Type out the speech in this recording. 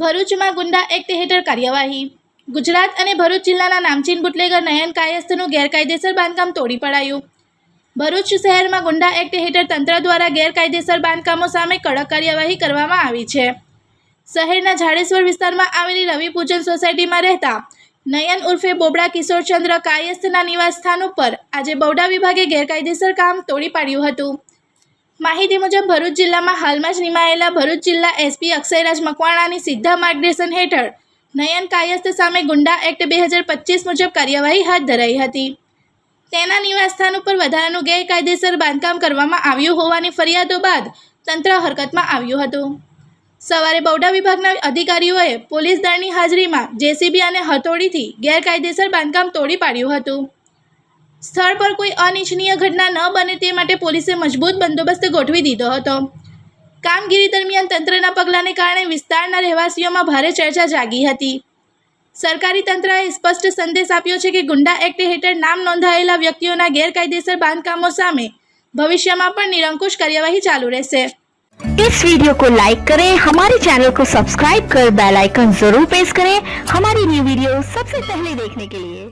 ભરૂચમાં ગુંડા એક્ટ હેઠળ કાર્યવાહી. ગુજરાત અને ભરૂચ જિલ્લાના નામચીન બુટલેગર નયન કાયસ્થનું ગેરકાયદેસર બાંધકામ તોડી પડાયું. ભરૂચ શહેરમાં ગુંડા એક્ટ હેઠળ તંત્ર દ્વારા ગેરકાયદેસર બાંધકામો સામે કડક કાર્યવાહી કરવામાં આવી છે. શહેરના ઝાડેશ્વર વિસ્તારમાં આવેલી રવિ પૂજન સોસાયટીમાં રહેતા નયન ઉર્ફે બોબડા કિશોરચંદ્ર કાયસ્થના નિવાસ સ્થાન ઉપર આજે બૌડા વિભાગે ગેરકાયદેસર કામ તોડી પાડ્યું હતું. માહિતી મુજબ, ભરૂચ જિલ્લામાં હાલમાં જ નિમાયેલા ભરૂચ જિલ્લા એસપી અક્ષયરાજ મકવાણાની સીધા માર્ગદર્શન હેઠળ નયન કાયસ્થ સામે ગુંડા એક્ટ બે હજાર પચીસ મુજબ કાર્યવાહી હાથ ધરાઈ હતી. તેના નિવાસસ્થાન ઉપર વધારાનું ગેરકાયદેસર બાંધકામ કરવામાં આવ્યું હોવાની ફરિયાદો બાદ તંત્ર હરકતમાં આવ્યું હતું. સવારે બૌડા વિભાગના અધિકારીઓએ પોલીસ દળની હાજરીમાં જેસીબી અને હથોડીથી ગેરકાયદેસર બાંધકામ તોડી પાડ્યું હતું. સ્થળ પર કોઈ અનિચ્છનીય ઘટના ન બને તે માટે પોલીસે મજબૂત બંદોબસ્ત ગોઠવી દીધો હતો કામગીરી દરમિયાન તંત્રના પગલાંને કારણે વિસ્તારના રહેવાસીઓમાં ભારે ચર્ચા જાગી હતી સરકારી તંત્રએ સ્પષ્ટ સંદેશ આપ્યો છે કે ગુંડા એક્ટ હેઠળ નામ નોંધાયેલા વ્યક્તિઓના ગેરકાયદેસર બાંધકામો સામે ભવિષ્યમાં પણ નિરંકુશ કાર્યવાહી ચાલુ રહેશે इस वीडियो को लाइक करें हमारे चैनल को सब्सक्राइब कर बेल आइकन जरूर प्रेस करें हमारी न्यू वीडियो सबसे पहले देखने के लिए